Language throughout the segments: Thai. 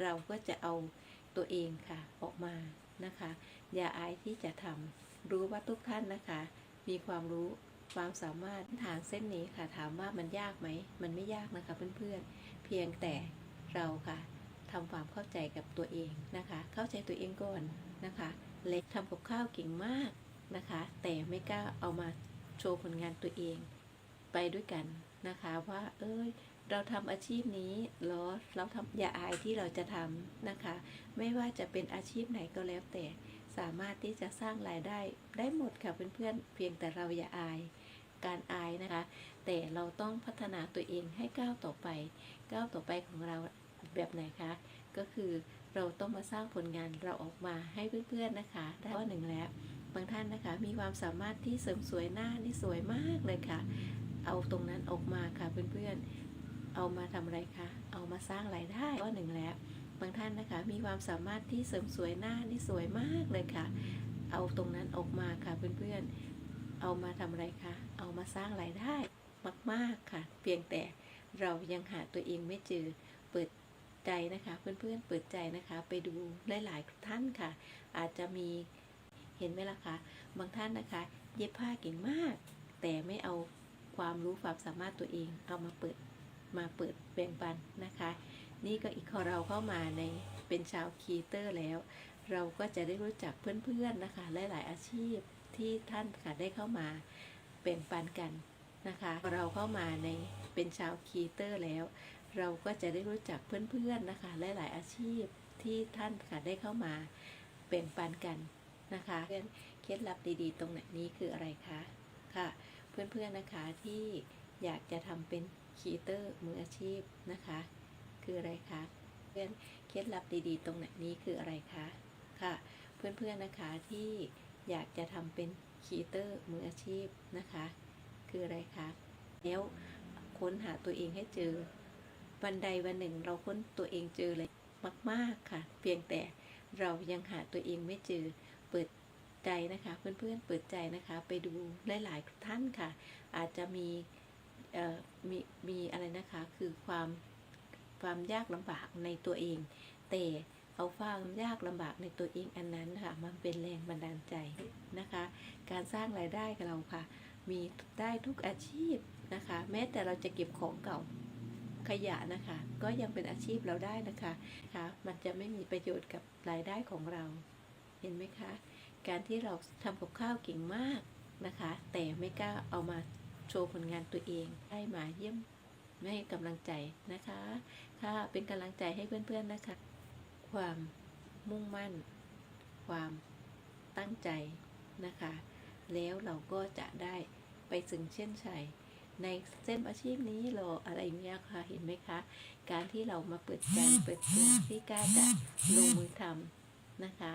เราก็จะเอาตัวเองค่ะออกมานะคะ อย่าอายที่จะทำรู้ว่าทุกท่านนะคะ มีความรู้ความสามารถทางเส้นนี้ค่ะ ถามว่ามันยากไหม มันไม่ยากนะคะเพื่อนๆ เพียงแต่เราค่ะทำความเข้าใจกับตัวเองนะคะ เข้าใจตัวเองก่อนนะคะเล็กทำกับข้าวเก่งมากนะคะ แต่ไม่กล้าเอามาโชว์ผลงานตัวเอง ไปด้วยกันนะคะว่า เอ้ย เราทำอาชีพนี้เหรอเราทำอย่าอายที่เราจะทำนะคะ ไม่ว่าจะเป็นอาชีพไหนก็แล้วแต่ สามารถที่จะสร้างรายได้ได้หมดค่ะเพื่อนๆเพียงแต่เราอย่าอายการอายนะคะ แต่เราต้องพัฒนาตัวเองให้ก้าวต่อไป ก้าวต่อไปของเราแบบไหนคะ ก็คือเราต้องมาสร้างผลงานเราออกมาให้เพื่อนๆนะคะ ได้ข้อหนึ่งแล้ว บางท่านนะคะ มีความสามารถที่เสริมสวยหน้านี่สวยมากเลยค่ะ เอาตรงนั้นออกมาค่ะเพื่อนๆ เอามาทำอะไรคะ เอามาสร้างรายได้ข้อหนึ่งแล้ว บางท่านนะคะมีความสามารถที่เสริมสวยหน้านี่สวยมากเลยค่ะ เอาตรงนั้นออกมาค่ะเพื่อนๆ เอามาทำอะไรคะ เอามาสร้างรายได้มากๆค่ะ เพียงแต่เรายังหาตัวเองไม่เจอ เปิดใจนะคะเพื่อนๆ เปิดใจนะคะไปดูหลายๆท่านค่ะ อาจจะมีเห็นไหมล่ะคะ บางท่านนะคะ เย็บผ้าเก่งมาก แต่ไม่เอาความรู้ความสามารถตัวเองเอามาเปิด มาเปิดแบ่งปันนะคะ นี่ก็อีกข้อเราเข้ามาในเป็นชาวคีเตอร์แล้ว เราก็จะได้รู้จักเพื่อนๆนะคะ หลายๆอาชีพที่ท่านค่ะได้เข้ามาแบ่งปันกันนะคะ เราเข้ามาในเป็นชาวคีเตอร์แล้ว เราก็จะได้รู้จักเพื่อนๆนะคะ หลายๆอาชีพที่ท่านค่ะได้เข้ามาแบ่งปันกันนะคะเพื่อนเคล็ดลับดีๆ ตรงไหนนี้คืออะไรคะค่ะ เพื่อนๆนะคะที่ อยากจะทำเป็นคีเตอร์มืออาชีพนะคะ คืออะไรคะเพื่อนเคล็ดลับดีๆ ตรงไหนนี้คืออะไรคะค่ะ เพื่อนๆนะคะที่อยากจะทำเป็นคีเตอร์มืออาชีพนะคะ คืออะไรคะแล้วค้นหาตัวเองให้เจอ วันใดวันหนึ่งเราค้นตัวเองเจอเลยมาก ๆ ค่ะ เพียงแต่เรายังหาตัวเองไม่เจอเปิดใจนะคะ เพื่อนๆเปิดใจนะคะ ไปดูหลายๆท่านค่ะ อาจจะมี มีมีอะไรนะคะ คือความความยากลำบากในตัวเอง แต่เอาความยากลำบากในตัวเองอันนั้นค่ะมันเป็นแรงบันดาลใจนะคะ การสร้างรายได้กับเราค่ะ มีได้ทุกอาชีพนะคะ แม้แต่เราจะเก็บของเก่าขยะนะคะ ก็ยังเป็นอาชีพเราได้นะคะค่ะมันจะไม่มีประโยชน์กับรายได้ของเรา เห็นไหมคะ การที่เราทำกับข้าวเก่งมากนะคะ แต่ไม่กล้าเอามา โชว์ผลงานตัวเองให้มาเยี่ยมให้กำลังใจนะคะ ค่ะเป็นกำลังใจให้เพื่อนๆนะคะ ความมุ่งมั่น ความตั้งใจนะคะ แล้วเราก็จะได้ไปถึงเช่นชัยในเส้นอาชีพนี้หรออะไรเงี้ยค่ะเห็นไหมคะ การที่เรามาเปิดใจเปิดตัวที่กล้าจะลงมือทำนะคะ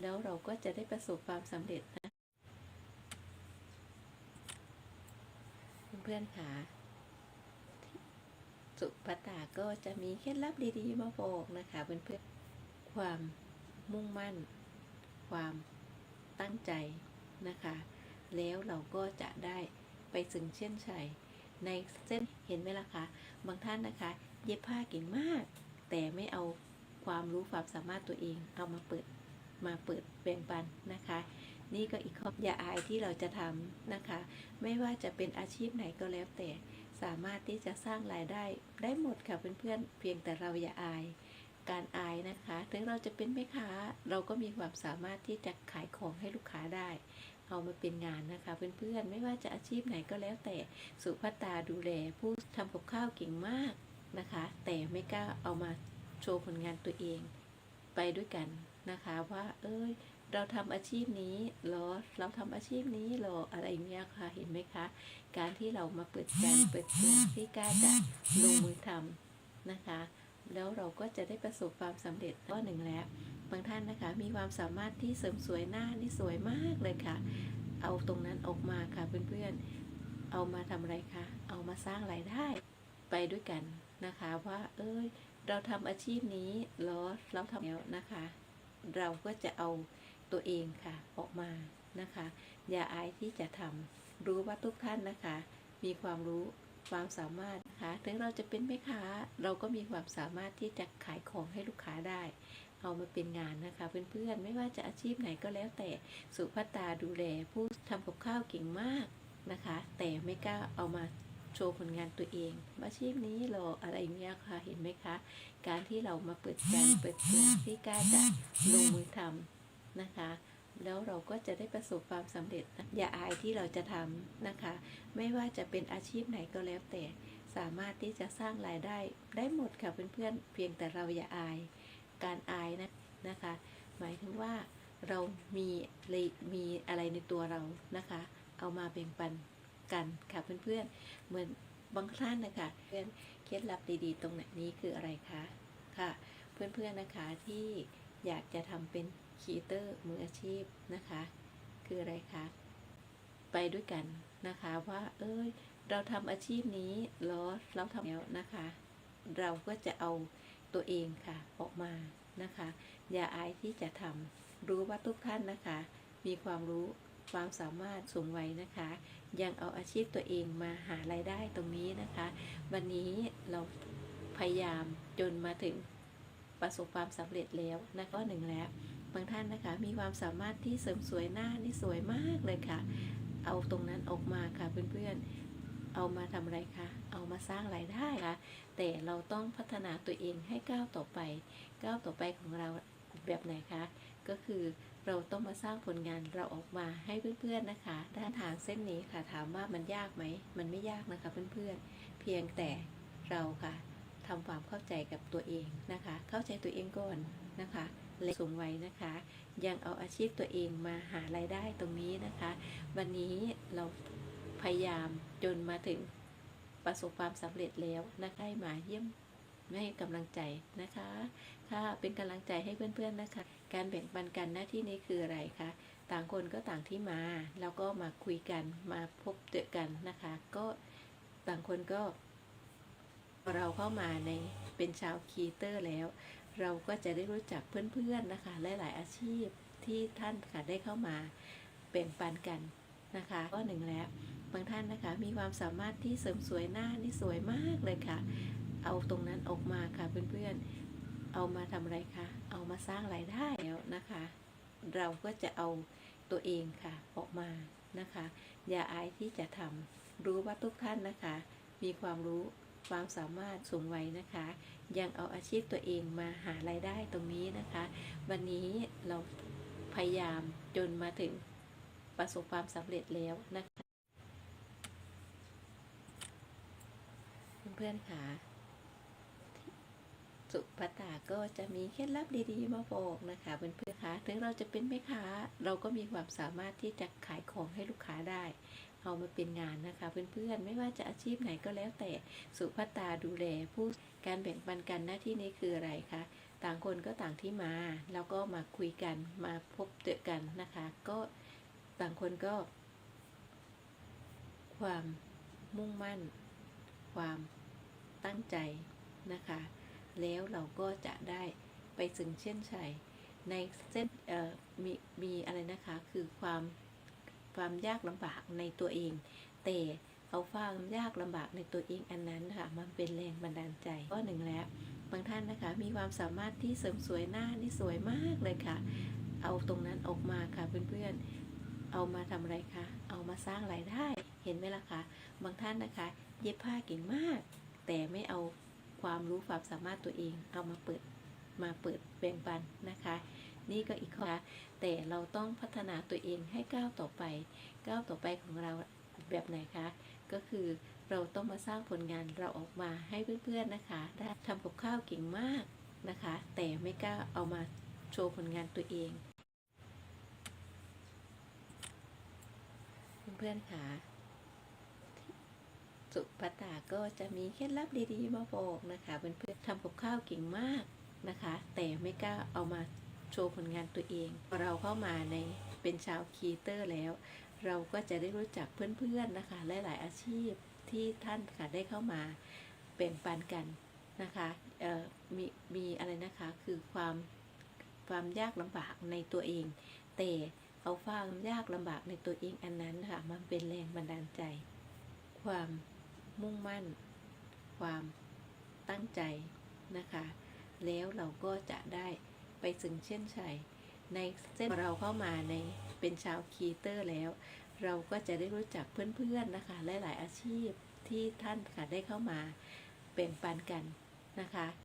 แล้วเราก็จะได้ประสบความสำเร็จนะ เพื่อนๆค่ะสุภตาก็จะมีเคล็ดลับดีๆมาบอกนะคะเพื่อนๆความมุ่งมั่น ความตั้งใจนะคะ แล้วเราก็จะได้ไปถึงเช่นชัยในเส้นเห็นไหมล่ะคะบางท่านนะคะ เย็บผ้าเก่งมาก แต่ไม่เอาความรู้ความสามารถตัวเอง เอามาเปิดมาเปิดแบ่งปันนะคะ นี่ก็อีกข้ออย่าอายที่เราจะทำนะคะ ไม่ว่าจะเป็นอาชีพไหนก็แล้วแต่ สามารถที่จะสร้างรายได้ได้หมดค่ะเพื่อนๆเพียงแต่เราอย่าอาย การอายนะคะ ถึงเราจะเป็นแม่ค้าเราก็มีความสามารถที่จะขายของให้ลูกค้าได้เอามาเป็นงานนะคะ เพื่อนๆ ไม่ว่าจะอาชีพไหนก็แล้วแต่สุภัตาดูแลผู้ทำกับข้าวเก่งมากนะคะ แต่ไม่กล้าเอามาโชว์ผลงานตัวเอง ไปด้วยกันนะคะว่า เอ้ย เราทำอาชีพนี้เหรอ เราทำอาชีพนี้เหรอ อะไรเงี้ยค่ะ เห็นไหมคะ การที่เรามาเปิดใจเปิดตัวที่กล้าจะลงมือทำนะคะ แล้วเราก็จะได้ประสบความสำเร็จข้อหนึ่งแล้ว บางท่านนะคะ มีความสามารถที่เสริมสวยหน้านี่สวยมากเลยค่ะ เอาตรงนั้นออกมาค่ะเพื่อนๆ เอามาทำอะไรคะ เอามาสร้างรายได้ไปด้วยกันนะคะว่า เอ้ย เราทำอาชีพนี้เหรอ เราทำแล้วนะคะ เราก็จะเอา ตัวเองค่ะออกมานะคะ อย่าอายที่จะทำรู้ว่าทุกท่านนะคะ มีความรู้ความสามารถนะคะถึงเราจะเป็นแม่ค้าเราก็มีความสามารถที่จะขายของให้ลูกค้าได้ เอามาเป็นงานนะคะเพื่อนๆไม่ว่าจะอาชีพไหนก็แล้วแต่สุภัตตาดูแลผู้ทำกับข้าวเก่งมากนะคะ แต่ไม่กล้าเอามาโชว์ผลงานตัวเองอาชีพนี้หรออะไรเงี้ยค่ะเห็นไหมคะ การที่เรามาเปิดใจเปิดตัวที่กล้าจะลงมือทำ นะคะ แล้วเราก็จะได้ประสบความสำเร็จ อย่าอายที่เราจะทำนะคะ ไม่ว่าจะเป็นอาชีพไหนก็แล้วแต่ สามารถที่จะสร้างรายได้ได้หมดค่ะเพื่อนๆเพียงแต่เราอย่าอาย การอายนะนะคะ หมายถึงว่าเรามีมีอะไรในตัวเรานะคะ เอามาแบ่งปันกันค่ะเพื่อนๆ เหมือนบางท่านนะคะเพื่อนเคล็ดลับดีๆ ตรงไหนนี้คืออะไรคะ ค่ะ เพื่อนๆนะคะที่อยากจะทำเป็น คีเตอร์มืออาชีพนะคะ คืออะไรคะ ไปด้วยกันนะคะว่า เอ้ย เราทำอาชีพนี้เหรอเราทำแล้วนะคะ เราก็จะเอาตัวเองค่ะออกมานะคะ อย่าอายที่จะทำรู้ว่าทุกท่านนะคะ มีความรู้ความสามารถสูงวัยนะคะ ยังเอาอาชีพตัวเองมาหารายได้ตรงนี้นะคะ วันนี้เราพยายามจนมาถึงประสบความสำเร็จแล้วนะก็หนึ่งแล้ว บางท่านนะคะ มีความสามารถที่เสริมสวยหน้านี่สวยมากเลยค่ะ เอาตรงนั้นออกมาค่ะเพื่อนๆ เอามาทำอะไรคะ เอามาสร้างรายได้ค่ะ แต่เราต้องพัฒนาตัวเองให้ก้าวต่อไป ก้าวต่อไปของเราแบบไหนคะ ก็คือเราต้องมาสร้างผลงานเราออกมาให้เพื่อนๆนะคะ ด้านทางเส้นนี้ค่ะถามว่ามันยากไหม มันไม่ยากนะคะเพื่อนๆ เพียงแต่เราค่ะทำความเข้าใจกับตัวเองนะคะ เข้าใจตัวเองก่อนนะคะ และสูงวัยนะคะ ยังเอาอาชีพตัวเองมาหารายได้ตรงนี้นะคะ วันนี้เราพยายามจนมาถึงประสบความสำเร็จแล้วนะคะให้มาเยี่ยมให้กำลังใจนะคะค่ะเป็นกำลังใจให้เพื่อนๆนะคะ การแบ่งปันกันหน้าที่นี้คืออะไรคะต่างคนก็ต่างที่มา แล้วก็มาคุยกันมาพบเจอกันนะคะ ก็ต่างคนก็เราเข้ามาในเป็นชาวคีเตอร์แล้ว เราก็จะได้รู้จักเพื่อนๆนะคะ หลายๆอาชีพที่ท่านค่ะได้เข้ามาแบ่งปันกันนะคะ ก็หนึ่งแล้วบางท่านนะคะมีความสามารถที่เสริมสวยหน้านี่สวยมากเลยค่ะ เอาตรงนั้นออกมาค่ะเพื่อนๆ เอามาทำอะไรคะ เอามาสร้างรายได้แล้วนะคะ เราก็จะเอาตัวเองค่ะออกมานะคะ อย่าอายที่จะทำรู้ว่าทุกท่านนะคะ มีความรู้ ความสามารถสูงวัยนะคะ ยังเอาอาชีพตัวเองมาหารายได้ตรงนี้นะคะ วันนี้เราพยายามจนมาถึงประสบความสำเร็จแล้วนะคะเพื่อนๆค่ะสุภัตตาก็จะมีเคล็ดลับดีๆมาบอกนะคะเพื่อนๆคะถึงเราจะเป็นแม่ค้าเราก็มีความสามารถที่จะขายของให้ลูกค้าได้ เอามาเป็นงานนะคะ เพื่อนๆ ไม่ว่าจะอาชีพไหนก็แล้วแต่สุภัตตาดูแลผู้การแบ่งปันกันหน้าที่นี้คืออะไรคะต่างคนก็ต่างที่มา แล้วก็มาคุยกันมาพบเจอกันนะคะ ก็ต่างคนก็ ความมุ่งมั่น ความตั้งใจนะคะ แล้วเราก็จะได้ไปถึงเช่นชัยในเส้นมีมีอะไรนะคะคือความ ความยากลำบากในตัวเอง แต่เอาความยากลำบากในตัวเองอันนั้นค่ะมันเป็นแรงบันดาลใจก็หนึ่งแล้ว บางท่านนะคะมีความสามารถที่เสริมสวยหน้านี่สวยมากเลยค่ะ เอาตรงนั้นออกมาค่ะเพื่อนๆ เอามาทำอะไรคะ เอามาสร้างรายได้ เห็นไหมล่ะคะ บางท่านนะคะ เย็บผ้าเก่งมาก แต่ไม่เอาความรู้ความสามารถตัวเอง เอามาเปิดมาเปิดแบ่งปันนะคะ นี่ก็อีกข้อแต่เราต้องพัฒนาตัวเองให้ก้าวต่อไป ก้าวต่อไปของเราแบบไหนคะ ก็คือเราต้องมาสร้างผลงานเราออกมาให้เพื่อนๆนะคะได้ทำกับข้าวเก่งมากนะคะ แต่ไม่กล้าเอามาโชว์ผลงานตัวเอง เพื่อนๆค่ะสุภัตาก็จะมีเคล็ดลับดีๆมาบอกนะคะเพื่อนๆทำกับข้าวเก่งมากนะคะ แต่ไม่กล้าเอามา ชว์ผลงานตัวเองเราเข้ามาในเป็นชาวคีเตอร์แล้ว เราก็จะได้รู้จักเพื่อนๆนะคะ หลายๆอาชีพที่ท่านค่ะได้เข้ามาแบ่งปันกันนะคะมีมีอะไรนะคะคือความความยากลำบากในตัวเอง แต่เอาความยากลำบากในตัวเองอันนั้นค่ะมันเป็นแรงบันดาลใจ ความมุ่งมั่น ความตั้งใจนะคะ แล้วเราก็จะได้ ไปถึงเช่นชัย ในเส้นเราเข้ามาในเป็นชาวคีเตอร์แล้ว เราก็จะได้รู้จักเพื่อนๆนะคะหลายๆอาชีพที่ท่านค่ะได้เข้ามาแบ่งปันกันนะคะ